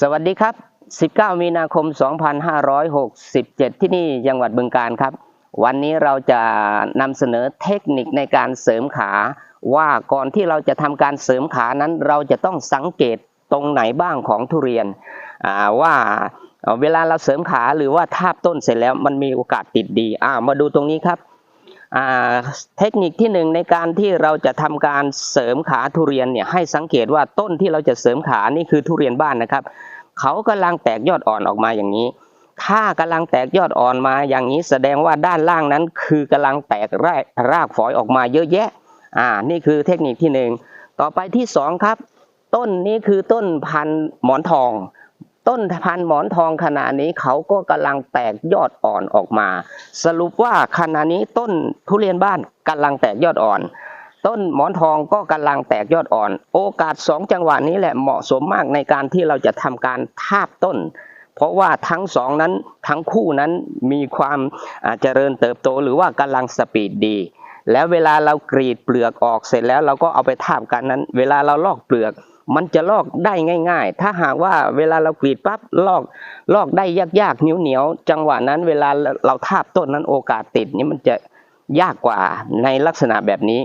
สวัสดีครับ 19 มีนาคม 2567 ที่นี่จังหวัดบึงการครับ วันนี้เราจะนำเสนอเทคนิคในการเสริมขา ว่าก่อนที่เราจะทำการเสริมขานั้น เราจะต้องสังเกตตรงไหนบ้างของทุเรียนอ่าว่าเวลาเราเสริมขาหรือว่าทาบต้นเสร็จแล้วมันมีโอกาสติดดีอ่ามาดูตรงนี้ครับ เทคนิคที่หนึ่งในการที่เราจะทำการเสริมขาทุเรียนเนี่ยให้สังเกตว่าต้นที่เราจะเสริมขานี่คือทุเรียนบ้านนะครับ เขากำลังแตกยอดอ่อนออกมาอย่างนี้ ถ้ากำลังแตกยอดอ่อนมาอย่างนี้แสดงว่าด้านล่างนั้น คือกำลังแตกรากรากฝอยออกมาเยอะแยะอ่านี่คือเทคนิคที่หนึ่งต่อไปที่สองครับ ต้นนี้คือต้นพันธุ์หมอนทอง ต้นพันหมอนทองขณะนี้เขาก็กำลังแตกยอดอ่อนออกมา สรุปว่าขณะนี้ต้นทุเรียนบ้านกำลังแตกยอดอ่อน ต้นหมอนทองก็กำลังแตกยอดอ่อน โอกาสสองจังหวะนี้แหละเหมาะสมมากในการที่เราจะทำการทาบต้น เพราะว่าทั้งสองนั้นทั้งคู่นั้นมีความเจริญเติบโตหรือว่ากำลังสปีดดีแล้วเวลาเรากรีดเปลือกออกเสร็จแล้วเราก็เอาไปทาบกันนั้น เวลาเราลอกเปลือก มันจะลอกได้ง่าย ๆ ถ้าหากว่าเวลาเรากรีดปั๊บลอกลอกได้ยากๆเหนียวๆจังหวะนั้น เวลาเราทาบต้นนั้นโอกาสติดนี่มันจะยากกว่าในลักษณะแบบนี้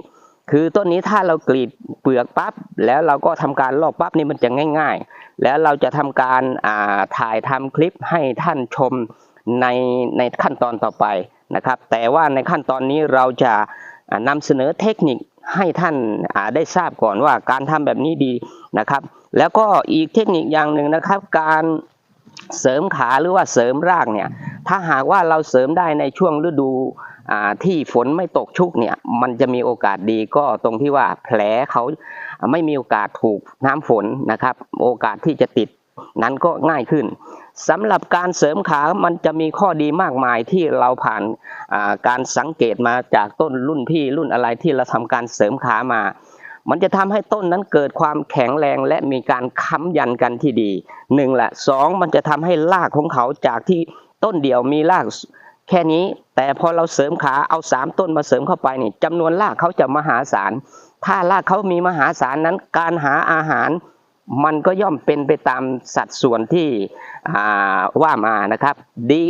คือต้นนี้ถ้าเรากรีดเปลือกปั๊บแล้วเราก็ทำการลอกปั๊บนี่มันจะง่าย ๆ แล้วเราจะทำการอ่าถ่ายทำคลิปให้ท่านชมในในขั้นตอนต่อไปนะครับ แต่ว่าในขั้นตอนนี้เราจะอ่านำเสนอเทคนิค ให้ท่านได้ทราบก่อนว่าการทำแบบนี้ดีนะครับ แล้วก็อีกเทคนิคอย่างหนึ่งนะครับ การเสริมขาหรือว่าเสริมรากเนี่ยถ้าหากว่าเราเสริมได้ในช่วงฤดูที่ฝนไม่ตกชุกเนี่ยมันจะมีโอกาสดีก็ตรงที่ว่าแผลเขาไม่มีโอกาสถูกน้ำฝนนะครับ โอกาสที่จะติด นั้นก็ง่ายขึ้นสำหรับการเสริมขามันจะมีข้อดีมากมายที่เราผ่านการสังเกตมาจากต้นรุ่นพี่รุ่นอะไรที่เราทำการเสริมขามา มันจะทำให้ต้นนั้นเกิดความแข็งแรงและมีการค้ำยันกันที่ดีหนึ่งละสองมันจะทำให้รากของเขาจากที่ต้นเดียวมีรากแค่นี้ แต่พอเราเสริมขาเอาสามต้นมาเสริมเข้าไปนี่จำนวนรากเขาจะมหาศาลถ้ารากเขามีมหาศาลนั้นการหาอาหาร มันก็ย่อมเป็นไปตามสัดส่วนที่ว่ามานะครับ ดี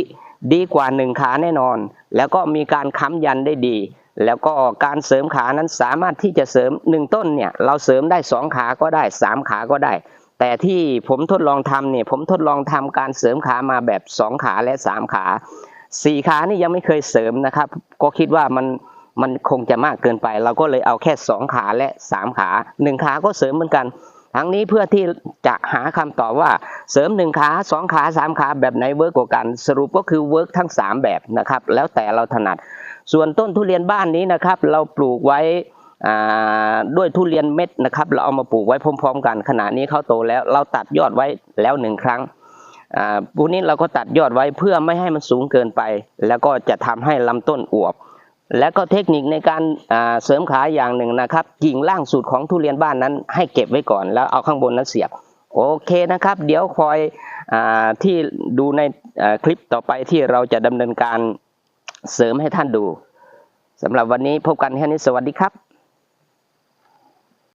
ดีกว่าหนึ่งขาแน่นอน แล้วก็มีการค้ำยันได้ดี แล้วก็การเสริมขานั้นสามารถที่จะเสริมหนึ่งต้นเนี่ยเราเสริมได้สองขาก็ได้สามขาก็ได้ แต่ที่ผมทดลองทำเนี่ยผมทดลองทำการเสริมขามาแบบสองขาและสามขาสี่ขานี่ยังไม่เคยเสริมนะครับ ก็คิดว่ามันมันคงจะมากเกินไป เราก็เลยเอาแค่สองขาและสามขาหนึ่งขาก็เสริมเหมือนกัน ทั้งนี้เพื่อที่จะหาคำตอบว่าเสริมหนึ่งขาสองขาสามขาแบบไหนเวิร์กกว่ากัน สรุปก็คือเวิร์กทั้งสามแบบนะครับ แล้วแต่เราถนัด ส่วนต้นทุเรียนบ้านนี้นะครับ เราปลูกไว้ด้วยทุเรียนเม็ดนะครับ เราเอามาปลูกไว้พร้อม ๆ กันขณะนี้เขาโตแล้วเราตัดยอดไว้แล้วหนึ่งครั้งอ่าพวกนี้เราก็ตัดยอดไว้เพื่อไม่ให้มันสูงเกินไป แล้วก็จะทำให้ลำต้นอวบ และก็เทคนิคในการเสริมขาอย่างหนึ่งนะครับ กิ่งล่างสุดของทุเรียนบ้านนั้น ให้เก็บไว้ก่อนแล้วเอาข้างบนนั้นเสียบ โอเคนะครับ เดี๋ยวคอยอที่ดูในคลิปต่อไปที่เราจะดำเนินการเสริมให้ท่านดูสำหรับวันนี้พบกันแค่นี้สวัสดีครับ